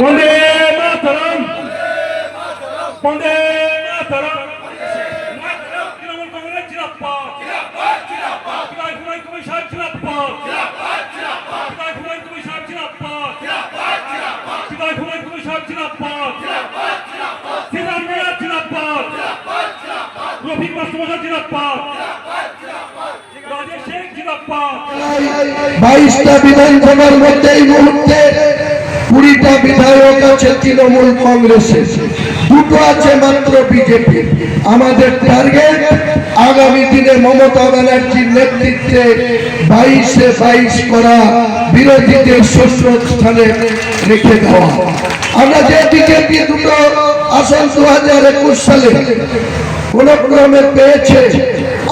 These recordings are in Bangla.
বন্দে মাতরম। বন্দে মাতরম। রফিক মাস্টার জিরাপ্পাত বাইশটা বিধানসভার মধ্যে এই মুহূর্তে কুড়িটা বিধায়ক আছে তৃণমূল কংগ্রেসের। দুটো আছে মাত্র বিজেপি। আমাদের টার্গেট আগামী দিনে মমতা ব্যানার্জির নেতৃত্বে বাইশে বাইশ করা বিরোধীদের শস্য স্থানে রেখে দেওয়া। আমরা যে বিজেপি দুটো আসন দু হাজার একুশ সালে কোন ক্রমে পেয়েছে,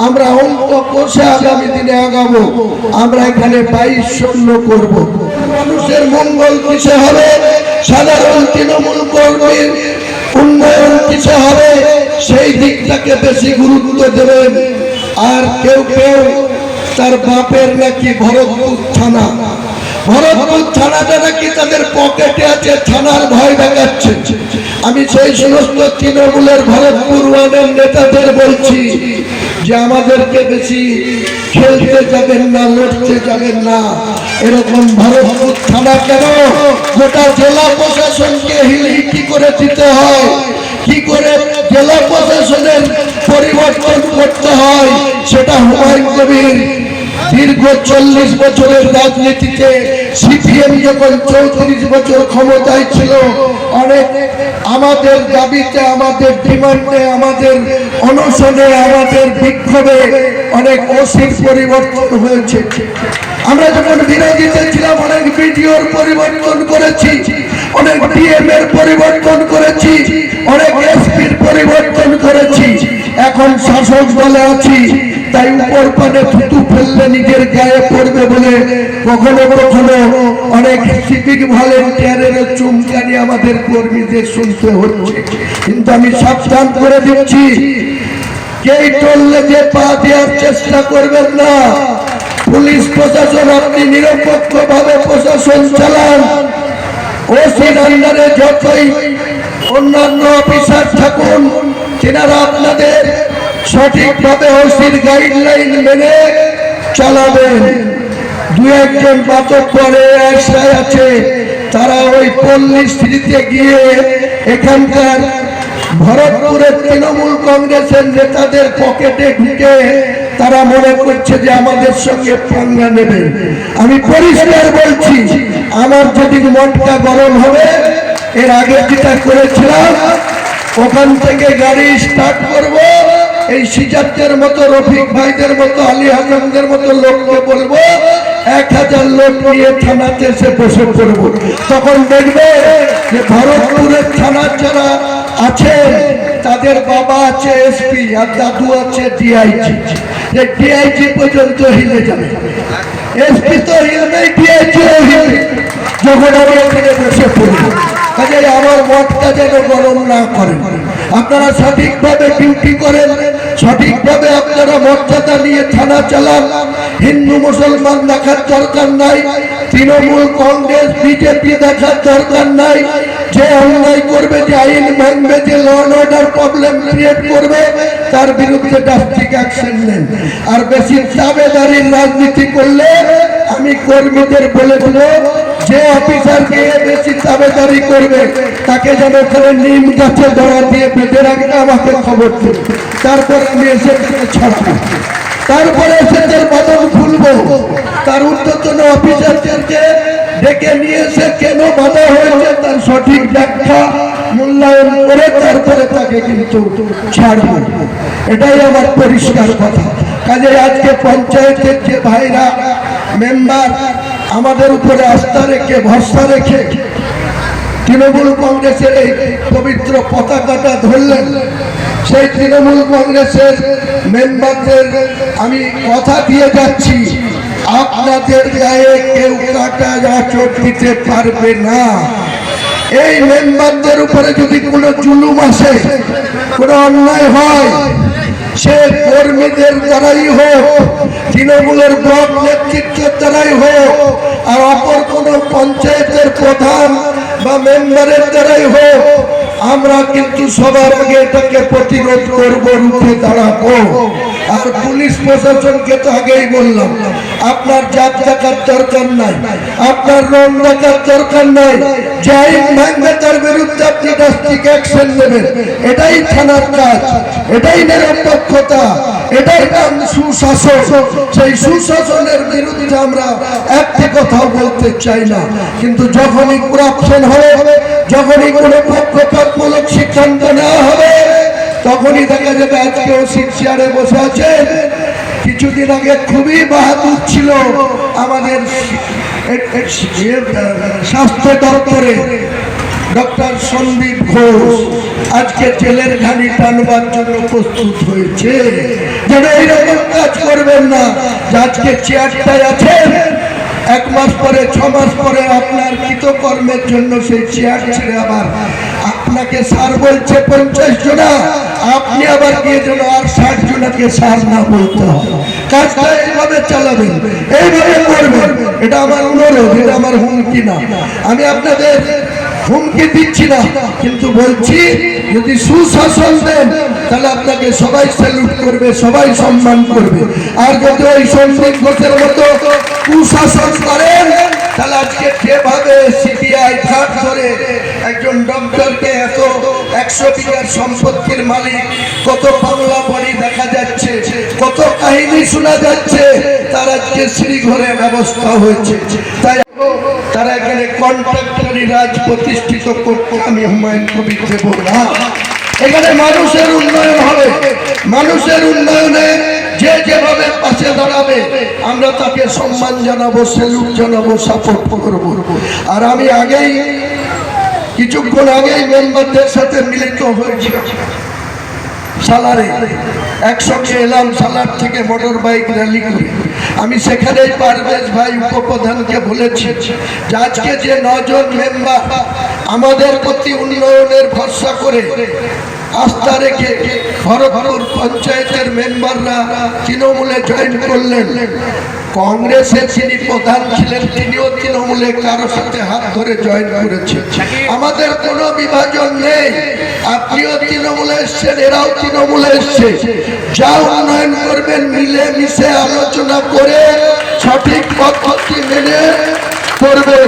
আমরা অঙ্ক কষে আগামী দিনে আগাবো। আমরা এখানে বাইশ শূন্য করব। মানুষের মঙ্গল কিসে হবে? সাধারণ তৃণমূল কর্মীর উন্নয়ন কিসে হবে? সেই দিকটাকে বেশি গুরুত্ব দেবেন। আর কেউ কেউ তার বাপের নাকি ভরতপুর থানা। ভরতপুর থানাটা নাকি তাদের পকেটে আছে থানার ভয় দেখাচ্ছে। আমি সেই সমস্ত তৃণমূলের ভরতপুর ওয়ার্ডের নেতাদের বলছি যে আমাদেরকে বেশি খেলতে যাবেন না, লড়তে যাবেন না। এরকম ভালো থানা কেন? গোটা জেলা প্রশাসনকে হিলহিটি করে দিতে হয়। কি করে জেলা প্রশাসনের পরিবর্তন করতে হয়, সেটা হুমায়ুন কবির দীর্ঘ চল্লিশ বছরের রাজনীতিতে সিপিএম যখন চৌত্রিশ বছর ক্ষমতায় ছিল, অনেক আমাদের দাবিতে, আমাদের ডিমান্ডে, আমাদের অনশনে, আমাদের বিক্ষোভে অনেক ওসির পরিবর্তন হয়েছে। আমরা যখন বিরোধীতে ছিলাম, অনেক বিডিওর পরিবর্তন করেছি, অনেক ডিএম এর পরিবর্তন করেছি, অনেক এসপির পরিবর্তন করেছি। এখন শাসক দলে আছি, তাই উপর পানে থুতু ফেললে নিজের গায়ে পড়বে বলে কখনো কখনো অনেক সিভিক ভলেন্টিয়ারের চুমকানি আমাদের কর্মীদের শুনতে হচ্ছে। কিন্তু আমি সাবধান করে দিচ্ছি, কেই টললে যে পা দেওয়ার চেষ্টা করবেন না। পুলিশ প্রশাসন, আপনি নিরপেক্ষ ভাবে প্রশাসন চালান। ওসির আন্ডারে যতই অন্যান্য অফিসার থাকুন তেনারা আপনাদের সঠিকভাবে ওসির গাইডলাইন মেনে চালাবেন। দু একজন বাতক পরে আশায় আছে। তারা ওই পল্লী স্ত্রীতে গিয়ে এখানকার ভরতপুরের তৃণমূল কংগ্রেসের নেতাদের পকেটে ঢুকে তারা মনে করছে যে আমাদের সঙ্গে পাঙ্গা নেবে। আমি পরিষ্কার বলছি, আমার যদি মনটা গরম হবে, এর আগে যেটা করেছিলাম ওখান থেকে গাড়ি স্টার্ট করব। এই সিজারদের মতো, রফিক ভাইদের মতো, আলী হাজামদের মতো লোককে বলব, এক হাজার লোক নিয়ে থানাতে এসে বসে পড়ব। তখন দেখবে যে ভরতপুরের থানার যারা আছে তাদের বাবা আছে এসপি আর দাদু আছে ডিআইজি। যে ডিআইজি পর্যন্ত হিলে যাবে। যখন আমি এখানে বসে পড়ব কাজে আমার মতটা যেন গরম না করেন আপনারা সঠিকভাবে ডিউটি করেন, সঠিকভাবে আপনারা মর্যাদা নিয়ে থানা চালান। হিন্দু, মুসলমান দেখার দরকার নাই। তৃণমূল, কংগ্রেস, বিজেপি দেখার দরকার নাই। যে অন্যায় করবে, যে আইন ভাঙবে যে ল অর্ডার প্রবলেম ক্রিয়েট করবে, তার বিরুদ্ধে ড্রাস্টিক অ্যাকশন নেন। আর বেশি দাবেদারির রাজনীতি করলে আমি কর্মীদের বলে দেবো, যে অফিসার গিয়ে বেশি দাবেদারি করবে, তাকে যেন ওখানে নিম গাছে দড়া দিয়ে বেঁধে রাখবে আমাকে খবর দেবে তারপর আমি এসে ছাড়বো। তারপরে এসে তার বদল খুলবো তার ঊর্ধ্বতন অফিসারদেরকে ডেকে নিয়ে কেন বাধা হয়েছে তার সঠিক ব্যাখ্যা মূল্যায়ন করে তারপরে তাকে কিন্তু ছাড়বো। এটাই আমার পরিষ্কার কথা। কাজে আজকে পঞ্চায়েতের যে ভাইরা, মেম্বার, আমাদের উপরে আস্থা রেখে, ভরসা রেখে তৃণমূল কংগ্রেসের এই পবিত্র পতাকাটা ধরলেন, সেই তৃণমূল কংগ্রেসের মেম্বারদের আমি কথা দিয়ে যাচ্ছি। আপনাদের গায়ে কেউ কাটা আচর দিতে পারবে না। এই মেম্বারদের উপরে যদি কোনো জুলুম আসে, কোনো অন্যায় হয়, সে কর্মীদের দ্বারাই হোক, তৃণমূলের ব্লক নেতৃত্বের দ্বারাই হোক, আর অপর কোন পঞ্চায়েতের প্রধান বা মেম্বারের দ্বারাই হোক আমরা কিন্তু সবার আগে এটাকে প্রতিরোধ করব, রুখে দাঁড়াবো। আর পুলিশ প্রশাসনকে তো আগেই বললাম, আপনার জাত দেখার দরকার নাই, আপনার রং দেখার দরকার নাই। যাই ভাঙবে বিরুদ্ধে আপনি ড্রাস্টিক অ্যাকশন নেবেন। এটাই থানার কাজ, এটাই নিরপেক্ষতা। এটাই নাম সুশাসন। সেই সুশাসনের বিরুদ্ধে আমরা একটি কথাও বলতে চাই না। কিন্তু যখনই করাপশন হবে, যখনই কোনো পক্ষপাতমূলক সিদ্ধান্ত নেওয়া হবে, তখনই দেখা যাবে আজকেও চেয়ারে বসে আছেন। কিছুদিন আগে খুবই বাহাদুর ছিল আমাদের স্বাস্থ্য দপ্তরে। ডক্টর সন্দীপ ঘোষ, আজকে জেলের ঘানি টানবার জন্য প্রস্তুত হয়েছে। যেন এইরকম কাজ করবেন না আজকে চেয়ারটায় আছেন। এক মাস পরে, ছ মাস পরে আপনার কৃতকর্মের জন্য সেই চেয়ার ছেড়ে আবার আপনাকে সার বলছে পঞ্চাশ জনা। আপনি আবার গিয়ে যেন আর ষাট জনাকে সার না বলতে হয়। কাজটা এইভাবে চালাবেন, এইভাবে করবেন। এটা আমার অনুরোধ, এটা আমার হুমকি না। আমি আপনাদের হুমকি দিচ্ছি না। কিন্তু বলছি, যদি সুশাসন দেন, তাহলে আপনাকে সবাই স্যালুট করবে, সবাই সম্মান করবে। আর যদি ওই সন্দীপ ঘোষের মতো কুশাসন করেন, তাহলে আজকে যেভাবে ধরে একজন এত একশো সম্পত্তির মালিক, কত বাংলা দেখা যাচ্ছে, কত কাহিনী শোনা যাচ্ছে শ্রীঘরে ব্যবস্থা হয়েছে। তাই এখানে কন্ট্রাক্টরি রাজ প্রতিষ্ঠিত করতে আমি হুমায়ুন কবির দেব এখানে মানুষের উন্নয়ন হবে। মানুষের উন্নয়নে যে যেভাবে পাশে দাঁড়াবে, আমরা তাকে সম্মান জানাব সেলুট জানাব সাপোর্ট করব। আর আমি আগেই, কিছুক্ষণ আগেই মেম্বারদের সাথে মিলিত হয়েছি। সালারে। একসঙ্গে এলাম, সালার থেকে মোটর বাইক র্যালি করে। আমি সেখানেই পারভেজ ভাই উপপ্রধানকে বলেছি যে আজকে যে নজন মেম্বার আমাদের প্রতি উন্নয়নের ভরসা করে আস্থা রেখে ভরতপুর পঞ্চায়েতের মেম্বাররা তৃণমূলে জয়েন করলেন। কংগ্রেসের যিনি প্রধান ছিলেন, তিনিও তৃণমূলে কারও সাথে হাত ধরে জয়েন আমাদের কোনো বিভাজন নেই। আপনিও তৃণমূলে এসছেন, এরাও তৃণমূলে এসছে। যা উন্নয়ন করবেন মিলে মিশে আলোচনা করে সঠিক পদ্ধতি মেনে করবে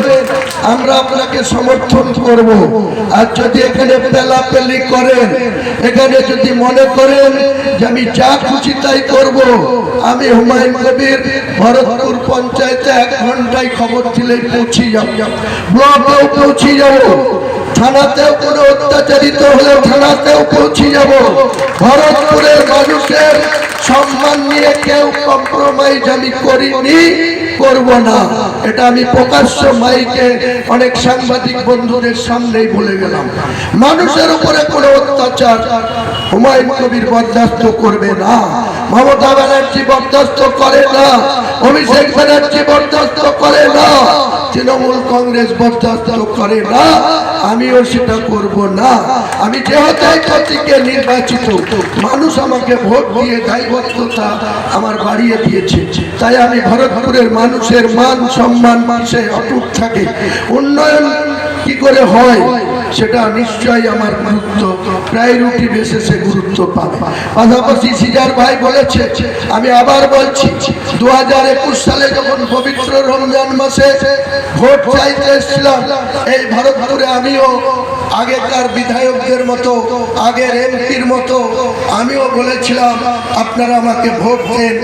আমরা আপনাকে সমর্থন করব। আর যদি এখানে পেলাপেলি করেন, এখানে যদি মনে করেন যে আমি যা খুশি তাই করব, আমি হুমায়ুন কবির ভরতপুর পঞ্চায়েতে এক ঘন্টায় খবর দিলে পৌঁছে যাব। ব্লকেও পৌঁছে যাব। থানাতেও কোনো অত্যাচারিত হলে থানাতেও পৌঁছে যাব। ভরতপুরের মানুষের সম্মান নিয়ে কেউ কম্প্রোমাইজ আমি করিনি। করব না। এটা আমি প্রকাশ্য মাইকে অনেক সাংবাদিক বন্ধুদের সামনেই বলে গেলাম। মানুষের উপরে কোনো অত্যাচার হুমায়ুন কবির বরদাস্ত করবে না। মমতা ব্যানার্জি বরদাস্ত করে না অভিষেক ব্যানার্জি বরদাস্ত করে না, তৃণমূল কংগ্রেস বরদাস্ত করে না, আমিও সেটা করব না। আমি যেহেতু প্রতীকে নির্বাচিত, মানুষ আমাকে ভোট দিয়ে দায়বদ্ধতা আমার বাড়িয়ে দিয়েছে। তাই আমি ভরতপুরের মানুষের মান সম্মান মানুষের অটুট থাকে। উন্নয়ন কি করে হয়? সেটা নিশ্চয়ই আমার গুরুত্ব। প্রায়োরিটি বেসিসে গুরুত্ব পাবে। পাশাপাশি সিজার ভাই বলেছে, আমি আবার বলছি দু হাজার একুশ সালে যখন পবিত্র রমজান মাসে ভোট চাইতে এসেছিলাম, এই ভারতপুরে আমিও, আগেকার বিধায়কদের মতো, আগের এমপির মতো, আমিও বলেছিলাম, আপনারা আমাকে ভোট দেন,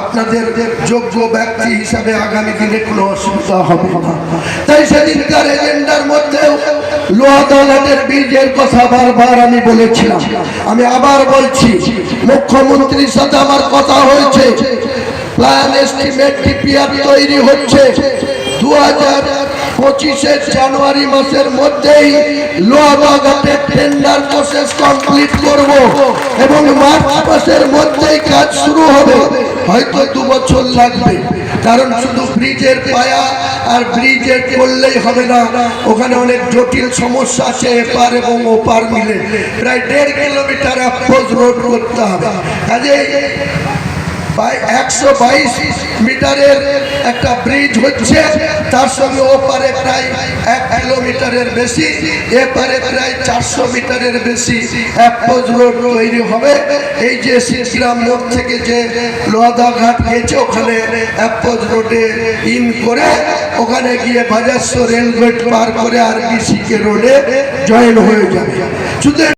আপনাদের যোগ্য ব্যক্তি হিসাবে আগামী দিনে কোনো অসুবিধা হবে না। তাই সেদিনকার এজেন্ডার মধ্যেও লোহা দলাটের বীজের কথা বারবার আমি বলেছিলাম। আমি আবার বলছি মুখ্যমন্ত্রীর সাথে আমার কথা হয়েছে। প্ল্যান তৈরি হচ্ছে। দু হাজার পঁচিশের জানুয়ারি মাসের মধ্যেই লোহাবাগাটের টেন্ডার প্রসেস কমপ্লিট করব এবং মার্চ মাসের মধ্যেই কাজ শুরু হবে। হয়তো দু বছর লাগবে, কারণ শুধু ব্রিজের পায়া আর ব্রিজে করলেই হবে না। ওখানে অনেক জটিল সমস্যা আছে, এপার এবং ওপার মিলে। প্রায় দেড় কিলোমিটার অ্যাপ্রোচ রোড করতে হবে। কাজে একশো বাইশ মিটারের একটা ব্রিজ হচ্ছে, তার সঙ্গে ওপারে কিলোমিটারের বেশি, এপারে চারশো মিটারের বেশি রোড হবে। এই যে থেকে যে ওখানে রোডে ইন করে ওখানে গিয়ে বাজারশো রেলগেট পার করে আর রোডে জয়েন হয়ে যাবে।